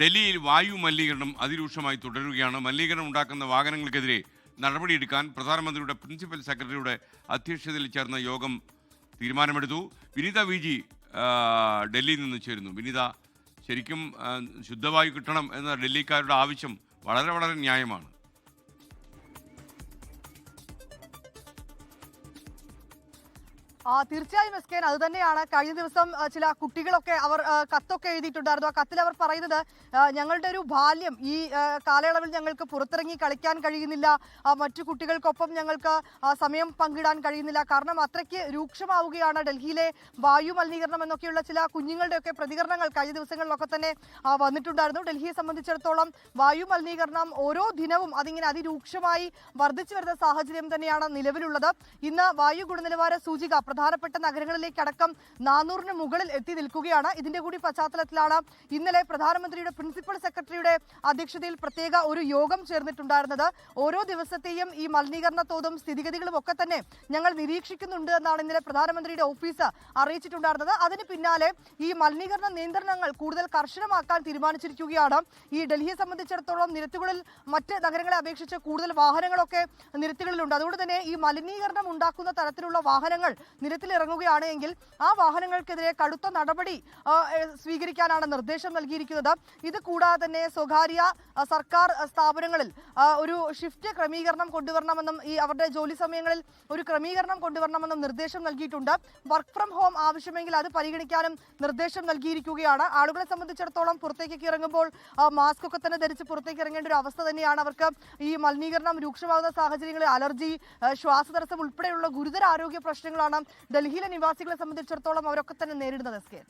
ഡൽഹിയിൽ വായു മലിനീകരണം അതിരൂക്ഷമായി തുടരുകയാണ്. മലിനീകരണം ഉണ്ടാക്കുന്ന വാഹനങ്ങൾക്കെതിരെ നടപടിയെടുക്കാൻ പ്രധാനമന്ത്രിയുടെ പ്രിൻസിപ്പൽ സെക്രട്ടറിയുടെ അധ്യക്ഷതയിൽ ചേർന്ന യോഗം തീരുമാനമെടുത്തു. വിനിത വി ജി ഡൽഹിയിൽ നിന്ന് ചേരുന്നു. വിനിത ശരിക്കും ശുദ്ധവായു കിട്ടണം എന്ന ഡൽഹിക്കാരുടെ ആവശ്യം വളരെ വളരെ ന്യായമാണ്. തീർച്ചയായും എസ് കെ അത് തന്നെയാണ്. കഴിഞ്ഞ ദിവസം ചില കുട്ടികളൊക്കെ അവർ കത്തൊക്കെ എഴുതിയിട്ടുണ്ടായിരുന്നു. ആ കത്തിൽ അവർ പറയുന്നത് ഞങ്ങളുടെ ഒരു ബാല്യം ഈ കാലയളവിൽ ഞങ്ങൾക്ക് പുറത്തിറങ്ങി കളിക്കാൻ കഴിയുന്നില്ല. മറ്റു കുട്ടികൾക്കൊപ്പം ഞങ്ങൾക്ക് സമയം പങ്കിടാൻ കഴിയുന്നില്ല. കാരണം അത്രയ്ക്ക് രൂക്ഷമാവുകയാണ് ഡൽഹിയിലെ വായു മലിനീകരണം എന്നൊക്കെയുള്ള ചില കുഞ്ഞുങ്ങളുടെയൊക്കെ പ്രതികരണങ്ങൾ കഴിഞ്ഞ ദിവസങ്ങളിലൊക്കെ തന്നെ വന്നിട്ടുണ്ടായിരുന്നു. ഡൽഹിയെ സംബന്ധിച്ചിടത്തോളം വായു മലിനീകരണം ഓരോ ദിനവും അതിങ്ങനെ അതിരൂക്ഷമായി വർദ്ധിച്ചു വരുന്ന സാഹചര്യം തന്നെയാണ് നിലവിലുള്ളത്. ഇന്ന് വായു ഗുണനിലവാര സൂചിക പ്രധാനപ്പെട്ട നഗരങ്ങളിലേക്കടക്കം നാനൂറിന് മുകളിൽ എത്തി നിൽക്കുകയാണ്. ഇതിന്റെ കൂടി പശ്ചാത്തലത്തിലാണ് ഇന്നലെ പ്രധാനമന്ത്രിയുടെ പ്രിൻസിപ്പൽ സെക്രട്ടറിയുടെ അധ്യക്ഷതയിൽ പ്രത്യേക ഒരു യോഗം ചേർന്നിട്ടുണ്ടായിരുന്നത്. ഓരോ ദിവസത്തെയും ഈ മലിനീകരണ തോതും സ്ഥിതിഗതികളും ഒക്കെ തന്നെ ഞങ്ങൾ നിരീക്ഷിക്കുന്നുണ്ട് എന്നാണ് ഇന്നലെ പ്രധാനമന്ത്രിയുടെ ഓഫീസ് അറിയിച്ചിട്ടുണ്ടായിരുന്നത്. അതിന് പിന്നാലെ ഈ മലിനീകരണ നിയന്ത്രണങ്ങൾ കൂടുതൽ കർശനമാക്കാൻ തീരുമാനിച്ചിരിക്കുകയാണ്. ഈ ഡൽഹിയെ സംബന്ധിച്ചിടത്തോളം നിരത്തുകളിൽ മറ്റ് നഗരങ്ങളെ അപേക്ഷിച്ച് കൂടുതൽ വാഹനങ്ങളൊക്കെ നിരത്തുകളിലുണ്ട്. അതുകൊണ്ട് തന്നെ ഈ മലിനീകരണം ഉണ്ടാക്കുന്ന തരത്തിലുള്ള വാഹനങ്ങൾ നിരത്തിലിറങ്ങുകയാണ് എങ്കിൽ ആ വാഹനങ്ങൾക്കെതിരെ കടുത്ത നടപടി സ്വീകരിക്കാനാണ് നിർദ്ദേശം നൽകിയിരിക്കുന്നത്. ഇത് കൂടാതെ തന്നെ സ്വകാര്യ സർക്കാർ സ്ഥാപനങ്ങളിൽ ഒരു ഷിഫ്റ്റ് ക്രമീകരണം കൊണ്ടുവരണമെന്നും ഈ അവരുടെ ജോലി സമയങ്ങളിൽ ഒരു ക്രമീകരണം കൊണ്ടുവരണമെന്നും നിർദ്ദേശം നൽകിയിട്ടുണ്ട്. വർക്ക് ഫ്രം ഹോം ആവശ്യമെങ്കിൽ അത് പരിഗണിക്കാനും നിർദ്ദേശം നൽകിയിരിക്കുകയാണ്. ആളുകളെ സംബന്ധിച്ചിടത്തോളം പുറത്തേക്ക് ഇറങ്ങുമ്പോൾ മാസ്ക് ഒക്കെ തന്നെ ധരിച്ച് പുറത്തേക്ക് ഇറങ്ങേണ്ട ഒരു അവസ്ഥ തന്നെയാണ് അവർക്ക് ഈ മലിനീകരണം രൂക്ഷമാകുന്ന സാഹചര്യങ്ങളിൽ അലർജി ശ്വാസതടസ്സം ഉൾപ്പെടെയുള്ള ഗുരുതര ആരോഗ്യ പ്രശ്നങ്ങളാണ് ഡൽഹിയിലെ നിവാസികളെ സംബന്ധിച്ചിടത്തോളം അവരൊക്കെ തന്നെ നേരിടുന്നത് എസ് കെ.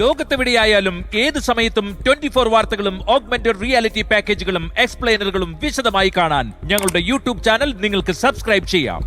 ലോകത്തെവിടെയായാലും ഏത് സമയത്തും ട്വന്റി ഫോർ വാർത്തകളും ഓഗ്മെന്റഡ് റിയാലിറ്റി പാക്കേജുകളും എക്സ്പ്ലെയിനറുകളും വിശദമായി കാണാൻ ഞങ്ങളുടെ യൂട്യൂബ് ചാനൽ നിങ്ങൾക്ക് സബ്സ്ക്രൈബ് ചെയ്യാം.